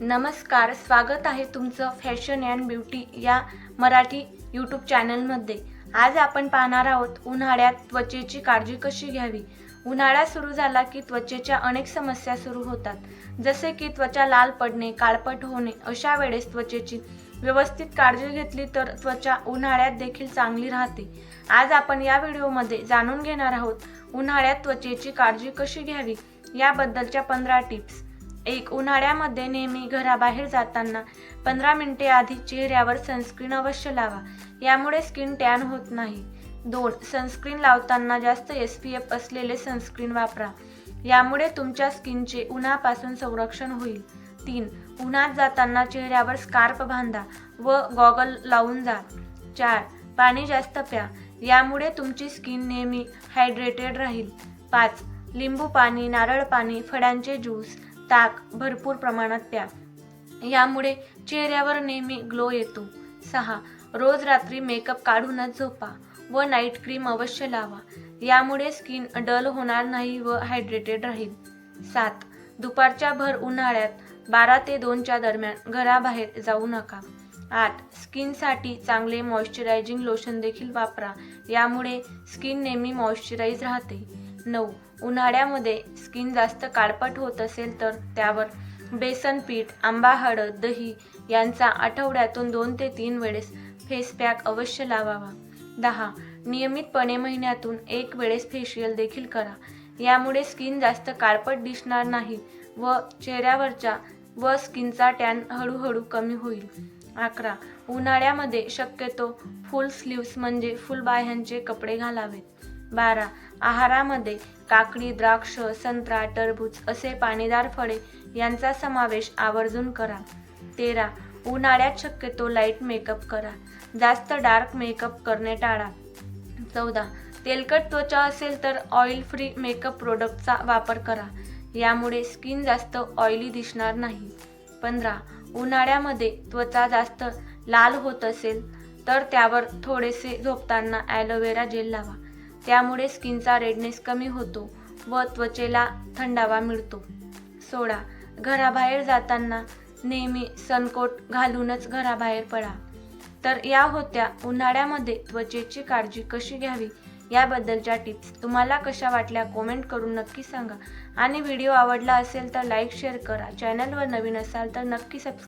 नमस्कार स्वागत आहे तुमचं फॅशन अँड ब्युटी या मराठी यूट्यूब चॅनलमध्ये. आज आपण पाहणार आहोत उन्हाळ्यात त्वचेची काळजी कशी घ्यावी? उन्हाळा सुरू झाला की त्वचेच्या अनेक समस्या सुरू होतात. जसे की त्वचा लाल पडणे काळपट होणे अशा वेळेस त्वचेची व्यवस्थित काळजी घेतली तर त्वचा उन्हाळ्यात देखील चांगली राहते. आज आपण या व्हिडिओमध्ये जाणून घेणार आहोत उन्हाळ्यात त्वचेची काळजी कशी घ्यावी? याबद्दलच्या पंधरा टिप्स. एक उन्हाळ्यामध्ये नेहमी घराबाहेर जाताना पंधरा मिनिटे आधी चेहऱ्यावर सनस्क्रीन अवश्य लावा. यामुळे स्किन टॅन होत नाही. दोन सनस्क्रीन लावताना जास्त एस पी एफ असलेले सनस्क्रीन वापरा. यामुळे तुमच्या स्किनचे उन्हापासून संरक्षण होईल. तीन उन्हात जाताना चेहऱ्यावर स्कार्फ बांधा व गॉगल लावून जा. चार पाणी जास्त प्या. यामुळे तुमची स्किन नेहमी हायड्रेटेड राहील. पाच लिंबू पाणी नारळ पाणी फळांचे ज्यूस ताक भरपूर प्रमाणात प्या. यामुळे चेहऱ्यावर नेहमी ग्लो येतो. सहा. रोज रात्री मेकअप काढूनच झोपा व नाईट क्रीम अवश्य लावा. यामुळे स्किन डल होणार नाही व हायड्रेटेड राहील. सात. दुपारच्या भर उन्हाळ्यात बारा ते दोनच्या दरम्यान घराबाहेर जाऊ नका. आठ. स्किनसाठी चांगले मॉइश्चरायझिंग लोशन देखील वापरा. यामुळे स्किन नेहमी मॉइश्चराईज राहते. नऊ. उन्हाळ्यामध्ये स्किन जास्त काळपट होत असेल तर त्यावर बेसन पीठ आंबा हळद दही यांचा आठवड्यातून दोन ते तीन वेळेस फेस पॅक अवश्य लावावा. दहा. नियमितपणे महिन्यातून एक वेळेस फेशियल देखील करा. यामुळे स्किन जास्त काळपट दिसणार नाही व चेहऱ्यावरच्या व स्किनचा टॅन हळूहळू कमी होईल. अकरा. उन्हाळ्यामध्ये शक्यतो फुल स्लीव्स म्हणजे फुल बाह्यांचे कपडे घालावेत. बारा. आहारामध्ये काकडी द्राक्ष संत्रा टरबूज असे पाणीदार फळे यांचा समावेश आवर्जून करा. तेरा. उन्हाळ्यात शक्यतो लाइट मेकअप करा. जास्त डार्क मेकअप करणे टाळा. चौदा. तेलकट त्वचा असेल तर ऑइल फ्री मेकअप प्रोडक्टचा वापर करा. यामुळे स्किन जास्त ऑइली दिसणार नाही. पंधरा. उन्हाळ्यामध्ये त्वचा जास्त लाल होत असेल तर त्यावर थोडेसे झोपताना ॲलोवेरा जेल लावा. त्यामुळे स्किनचा रेडनेस कमी होतो व त्वचेला थंडावा मिळतो. सोळा घराबाहेर जाताना नेहमी सनकोट घालूनच घराबाहेर पडा. तर या होत्या उन्हाळ्यामध्ये त्वचेची काळजी कशी घ्यावी याबद्दलच्या टिप्स. तुम्हाला कशा वाटल्या कॉमेंट करून नक्की सांगा. आणि व्हिडिओ आवडला असेल तर लाईक शेअर करा. चॅनलवर नवीन असाल तर नक्की सबस्क्राईब